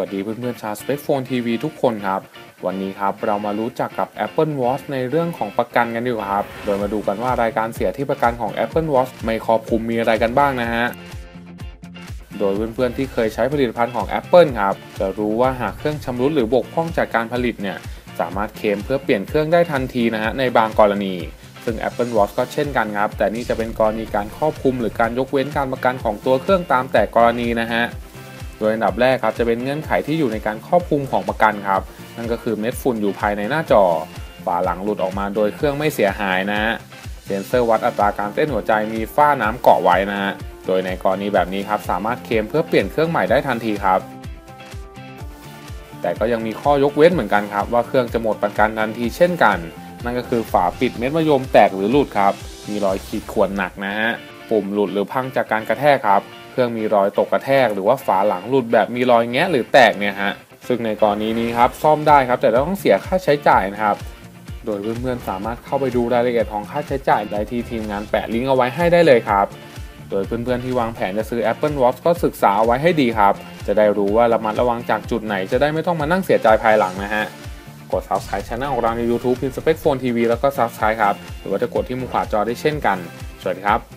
วัสดีเพื่อนๆชาว Spec Phone TV ทุกคนครับ วันนี้ครับเรามารู้จักกับ Apple Watch ในเรื่องของประกันกันดีกว่าครับ โดยมาดูกันว่ารายการเสียที่ประกันของ Apple Watch ไม่ครอบคลุมมีอะไรกันบ้างนะฮะ โดยเพื่อนๆที่เคยใช้ผลิตภัณฑ์ของ Apple ครับ จะรู้ว่าหากเครื่องชำรุดหรือบกพร่องจากการผลิตเนี่ยสามารถเคลมเพื่อเปลี่ยนเครื่องได้ทันทีนะฮะในบางกรณีซึ่ง Apple Watch ก็เช่นกันครับ แต่นี่จะเป็นกรณีการครอบคลุมหรือการยกเว้นการประกันของตัวเครื่องตามแต่กรณีนะฮะ โดยอันดับแรกครับจะเป็นเงื่อนไขที่อยู่ในการครอบคลุมของประกันครับ นั่นก็คือเม็ดฝุ่นอยู่ภายในหน้าจอฝาหลังหลุดออกมาโดยเครื่องไม่เสียหายนะเซ็นเซอร์วัดอัตราการเต้นหัวใจมีฝ้าน้ำเกาะไว้นะฮะโดยในกรณีแบบนี้ครับสามารถเคลมเพื่อเปลี่ยนเครื่องใหม่ได้ทันทีครับ แต่ก็ยังมีข้อยกเว้นเหมือนกันครับ ว่าเครื่องจะหมดประกันทันทีเช่นกัน นั่นก็คือฝาปิดเม็ดมะยมแตกหรือหลุดครับ มีรอยขีดข่วนหนักนะฮะปุ่มหลุดหรือพังจากการกระแทกครับ เครื่องมีรอยตกกระแทก หรือว่าฝาหลังหลุดแบบมีรอยแงะหรือแตกเนี่ยฮะซึ่งในกรณีนี้ครับซ่อมได้ครับแต่ต้องเสียค่าใช้จ่ายนะครับโดยเพื่อนๆสามารถเข้าไปดูรายละเอียดของค่าใช้จ่ายได้ที่ทีมงานแปะลิงก์เอาไว้ให้ได้เลยครับ โดยเพื่อนๆที่วางแผนจะซื้อ Apple Watch ก็ศึกษาไว้ให้ดีครับ จะได้รู้ว่าระมัดระวังจากจุดไหนจะได้ไม่ต้องมานั่งเสียใจภายหลังนะฮะ กด Subscribe Channel ของเราใน YouTube พิมพ์ Spec Phone TV แล้วก็ Subscribe ครับ หรือว่าจะกดที่มุมขวาจอได้เช่นกัน สวัสดีครับ